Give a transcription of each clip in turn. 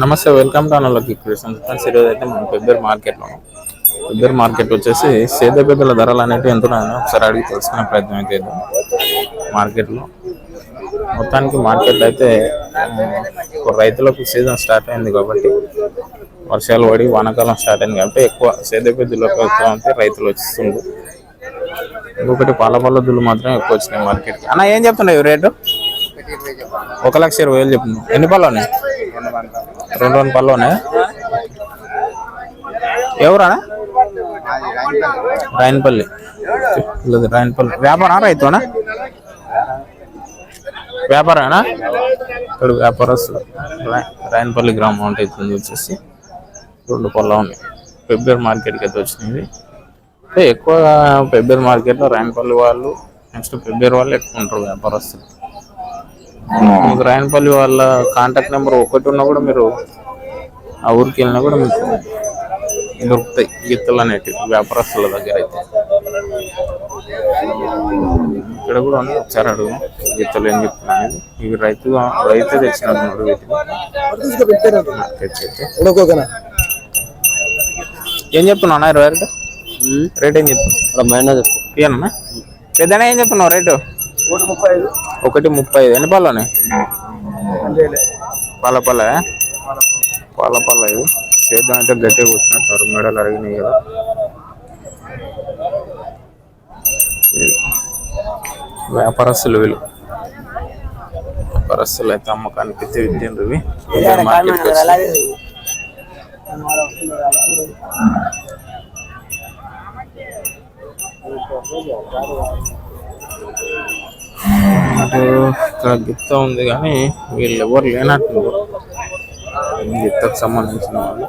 నమస్తే welcome to అనలోకి creation friends ఈరోజు అయితే మనం పెబ్బేరు మార్కెట్లో ఉన్నాం. పెబ్బేరు మార్కెట్ వచ్చేసి సేద పెద్దల ధరలు అనేవి ఎంత ఉన్నాయో ఒకసారి అడిగి తెలుసుకునే ప్రయత్నం అయితే మార్కెట్లో మొత్తానికి మార్కెట్లో అయితే రైతులకు సీజన్ స్టార్ట్ అయింది కాబట్టి వర్షాలు పడి వానాకాలం స్టార్ట్ అయింది కాబట్టి ఎక్కువ సేద పెద్దలకు అంటే రైతులు వచ్చిస్తుంది ఇంకొకటి పాల పళ్ళ దుళ్ళు మాత్రం ఎక్కువ వచ్చినాయి మార్కెట్కి అన్న ఏం చెప్తున్నాయి రేటు ఒక లక్ష ఇరవై వేలు చెప్తున్నాం ఎన్ని పళ్ళు ఉన్నాయి? రెండు రెండు పళ్ళు ఎవరా రాయనపల్లి. లేదు రాయనపల్లి. వ్యాపారా రైతునా? వ్యాపారమేనా? ఇక్కడ వ్యాపారస్తులు. రాయనపల్లి గ్రామం అంటే ఇది వచ్చేసి రెండు పళ్ళు ఉన్నాయి. ఫిబ్రవరి మార్కెట్కి అయితే వచ్చింది అంటే ఎక్కువ ఫిబ్రవరి మార్కెట్లో రాయనపల్లి వాళ్ళు నెక్స్ట్ ఫిబ్రవరి వాళ్ళు ఎక్కువ ఉంటారు వ్యాపారస్తులు. మీకు రాయనపల్లి వాళ్ళ కాంటాక్ట్ నెంబర్ ఒకటి ఉన్నా కూడా మీరు ఆ ఊరికి వెళ్ళినా కూడా మీకు దొరుకుతాయి గిత్తలు అనేటివి వ్యాపారస్తుల దగ్గర అయితే. ఇక్కడ కూడా ఉన్నాయి. ఒకసారి అడుగు గిత్తలు ఏం చెప్తున్నా అనేది. ఇవి రైతు రైతే తెచ్చినట్టున్నాడు వీటిని. ఏం చెప్తున్నావు అన్న ఇరవై రేటు రేట్ ఏం చెప్తున్నావు? ఇయ్యనన్నా? పెద్దనే ఏం చెప్తున్నావు రేటు? ఒకటి ముప్పై ఐదు ఎన్ని పళ్ళు ఉన్నాయి పాల పళ్ళ? పాల పళ్ళ ఇవి. సేద్యం అయితే గట్టిగా కూర్చున్నట్టు మెడలు అరిగినాయి కదా. ఇది. వ్యాపారస్తులు వీళ్ళు. వ్యాపారస్తులు అయితే అమ్మకానికి తిండ్రు ఇవి. ఇవి మార్కెట్కి వచ్చి. అటు ఇక్కడ గిత్త ఉంది కానీ వీళ్ళు ఎవరు లేనట్టు గిత్తకు సంబంధించిన వాళ్ళు?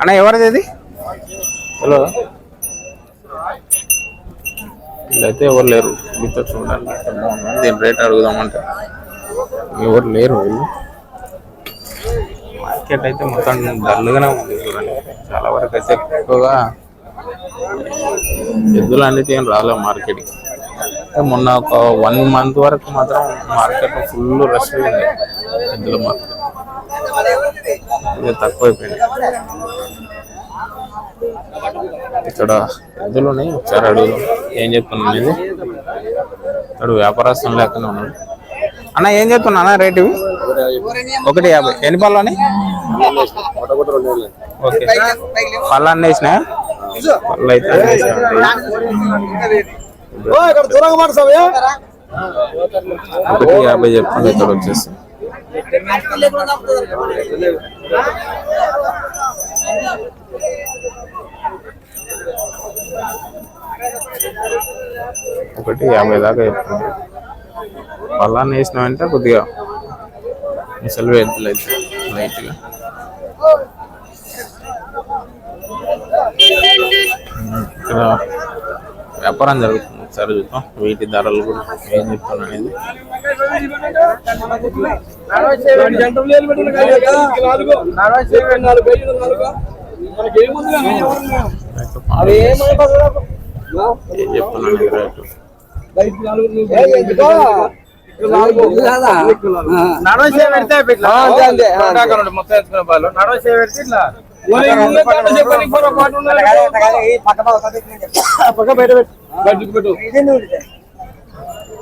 అన్న ఎవరిది ఇది? హలో. వీళ్ళైతే ఎవరు లేరు. గిత్త చూడాలి దీని రేట్ అడుగుదామంటే. ఎవరు లేరు వీళ్ళు? మార్కెట్ అయితే మొత్తం డల్గానే ఉంది చూడండి. చాలా వరకు అయితే ఎక్కువగా ఎద్దులు అనేది ఏం రాలేదు మార్కెట్కి మొన్న ఒక వన్ మంత్ వరకు మాత్రం మార్కెట్ ఫుల్ రష్ ఉంది ఎద్దుల మార్కెట్ ఇది తక్కువైపోయింది ఇక్కడ ఎద్దులు ఉన్నాయి ఒకసారి అడుగు ఏం చెప్తున్నాను అనేది ఇక్కడ వ్యాపారస్తులు లేకుండా ఉన్నాడు అన్న ఏం చెప్తున్నా? అన్న రేటు ఇవి? ఒకటి యాభై. ఎన్ని పళ్ళు అని ఓకే. పళ్ళు అన్నీ పళ్ళు అయితే ఒకటి యాభై చెప్పండి ఇక్కడ వచ్చేసి ఒకటి యాభై దాకా చెప్తుంది పళ్ళాన్ని వేసినామంటే కొద్దిగా ఎద్దులు అయితే లైట్గా? ఇక్కడ వ్యాపారం జరుగుతుంది. ఒకసారి చూద్దాం. వీటి ధరలు కూడా ఏం చెప్తాను అనేది. నడవసే పెడితే మొత్తం ఎత్తుకునే వాళ్ళు. పెట్టు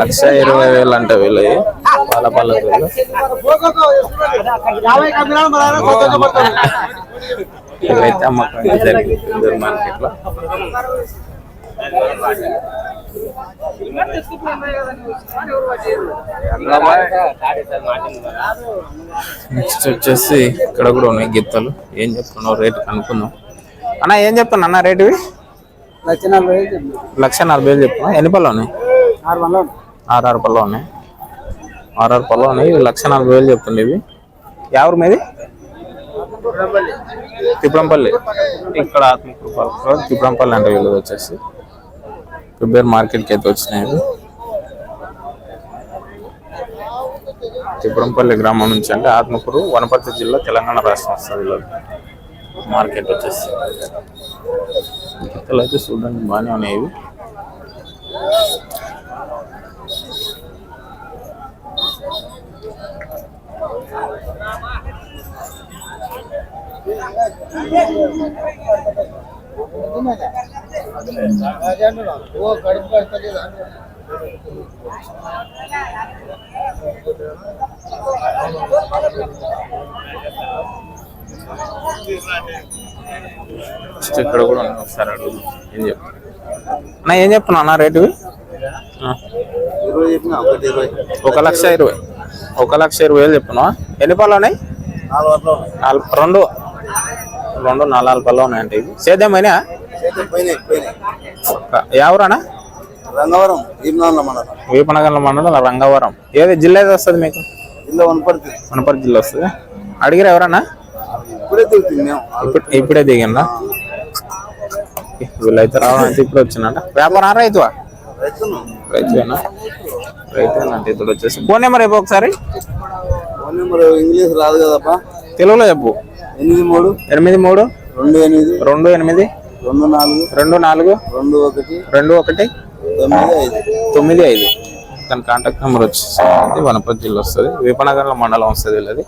లక్ష ఇరవై వేలు అంటే వీళ్ళు. పాల ఇవైతే అమ్మకం జరిగింది మార్కెట్లో నెక్స్ట్ వచ్చేసి ఇక్కడ కూడా ఉన్నాయి గిత్తలు ఏం చెప్తున్నావు? రేట్ కనుక్కుందాం. అన్న ఏం చెప్తున్నా అన్న రేటు లక్ష నలభై ఐదు చెప్పిన. లక్ష నలభై వేలు చెప్పు. ఎన్ని పళ్ళు ఉన్నాయి. ఆర్ఆర్ పళ్ళు ఉన్నాయి. ఆర్ఆర్ పళ్ళు ఉన్నాయి. ఇవి లక్ష నలభై వేలు చెప్తుండే ఇవి. ఎవరు మీది? తిప్పడంపల్లి ఇక్కడ ఆత్మకృపాలు తిప్పడంపల్లి అంటే వీళ్ళు వచ్చేసి. ఫిబ్రవరి మార్కెట్కి అయితే వచ్చినాయి ఇవి. తిప్పడంపల్లి గ్రామం నుంచి అంటే ఆత్మకూరు వనపర్తి జిల్లా తెలంగాణ రాష్ట్రం వస్తుంది మార్కెట్ వచ్చేసి. గిత్తలు అయితే చూడడానికి బాగానే ఉన్నాయి ఓ కడుపు కడతలేదు అని. నెక్స్ట్ ఇక్కడ కూడా ఒకసారి అడుగు. ఏం చెప్తా అన్న ఏం చెప్తున్నా అన్న రేటు? ఒక లక్ష ఇరవై. ఒక లక్ష ఇరవై వేలు చెప్తున్నా ఎన్ని పళ్ళు ఉన్నాయి? నాలుగు వందలు. ఉన్నాయి. నాలుగు రెండు. రెండు నాలుగు పళ్ళు ఉన్నాయంటే ఇవి పోయినాయి పోయినాయి. ఎవరన్నా రంగవరం మండలం. రంగవరం. ఏది జిల్లా ఏది వస్తుంది మీకు? వనపర్తి. జిల్లా వస్తుంది. అడిగిరా ఎవరన్నా? ఇప్పుడే దిగిందా వీళ్ళైతే రావడం అయితే ఇప్పుడు వచ్చిందంట. వ్యాపారం రైతువా? రైతువేనా? రైతేనా అంటే ఇప్పుడు వచ్చేసి ఫోన్ నెంబర్ అయిపో ఒకసారి. ఫోన్ నెంబర్ ఇంగ్లీష్ రాదు కదప్పా. తెలుగులో చెప్పు. ఎనిమిది మూడు ఎనిమిది మూడు రెండు ఎనిమిది రెండు ఎనిమిది రెండు నాలుగు రెండు నాలుగు రెండు ఒకటి రెండు ఒకటి తొమ్మిది ఐదు. తొమ్మిది ఐదు. దాని కాంటాక్ట్ నెంబర్ వచ్చేసి ఇది వనపర్తి జిల్లా వస్తుంది. విపనగర్ల మండలం వస్తుంది వీళ్ళది.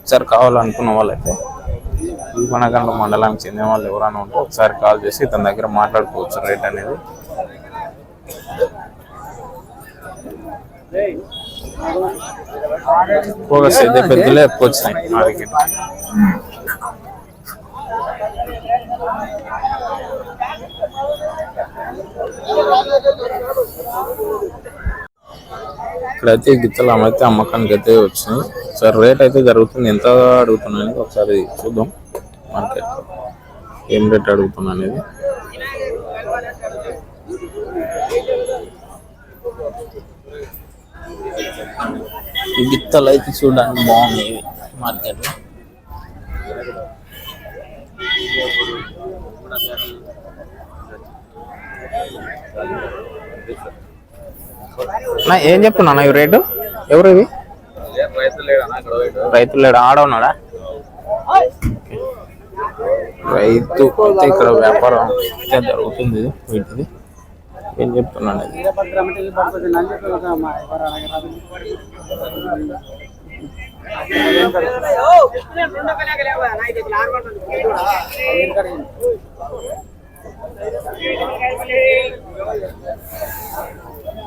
ఒకసారి కావాలనుకున్న వాళ్ళైతే విపనగర్ల మండలానికి చెందిన వాళ్ళు ఎవరైనా ఉంటే ఒకసారి కాల్ చేసి తన దగ్గర మాట్లాడుకోవచ్చు రేట్ అనేది. ఎక్కువగా పెద్దలే ఎక్కువ వచ్చినాయి. మార్కెట్ ఇక్కడైతే గిత్తలు అమ్మైతే అమ్మకానికి అయితే వచ్చినాయి. సార్ రేట్ అయితే జరుగుతుంది. ఎంత అడుగుతున్నాను ఒకసారి చూద్దాం. మార్కెట్ ఏం రేట్ అడుగుతున్నా అనేది. ఈ గిత్తలు అయితే చూడడానికి బాగున్నాయి. మార్కెట్ ఏం చెప్తున్నా ఇవి రేటు? ఎవరు ఇవి రైతులు లేడు? ఆడ ఉన్నాడా? రైతు ఇక్కడ వ్యాపారం జరుగుతుంది వీటిది. ఏం చెప్తున్నాను అది